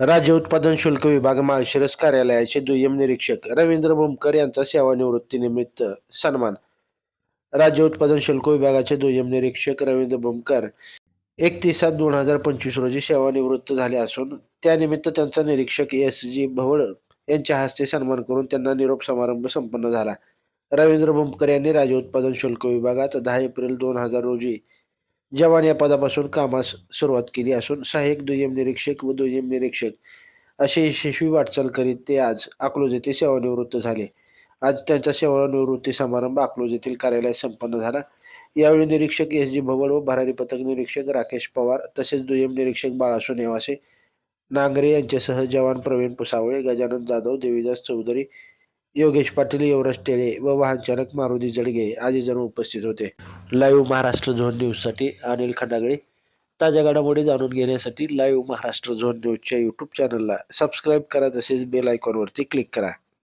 राज्य उत्पादन शुल्क विभाग माळशिरस कार्यालयाचे दुय्यम निरीक्षक रवींद्र भूमकर यांचा सेवानिवृत्तीनिमित्त सन्मान. राज्य उत्पादन शुल्क विभागाचे दुय्यम निरीक्षक रवींद्र भूमकर एकतीस सात दोन हजार पंचवीस रोजी सेवानिवृत्त झाले असून त्यानिमित्त त्यांचा निरीक्षक एस जी भवळ यांच्या हस्ते सन्मान करून त्यांना निरोप समारंभ संपन्न झाला. रवींद्र भूमकर यांनी राज्य उत्पादन शुल्क विभागात दहा एप्रिल दोन हजार रोजी जवान या पदापासून कामास सुरुवात केली असून सहाय्यक दुय्यम निरीक्षक व दुय्यम निरीक्षक अशी यशस्वी वाटचाल करीत ते आज अकलोज येथे सेवानिवृत्त झाले. आज त्यांचा सेवानिवृत्ती समारंभ अकलोज येथील कार्यालयात संपन्न झाला. यावेळी निरीक्षक एस जी भवळ व भरारी पथक निरीक्षक राकेश पवार तसेच दुय्यम निरीक्षक बाळासू नेवासे नांगरे यांच्यासह जवान प्रवीण पुसावळे गजानन जाधव देवीदास चौधरी योगेश पाटील युवराज टेळे व वाहनचालक मारुती जडगे आदी जण उपस्थित होते. लाईव्ह महाराष्ट्र झोन न्यूजसाठी अनिल खंडागळे. ताज्या घडामोडी जाणून घेण्यासाठी लाईव्ह महाराष्ट्र झोन न्यूजच्या यूट्यूब चॅनलला सबस्क्राईब करा तसेच बेल आयकॉनवरती क्लिक करा.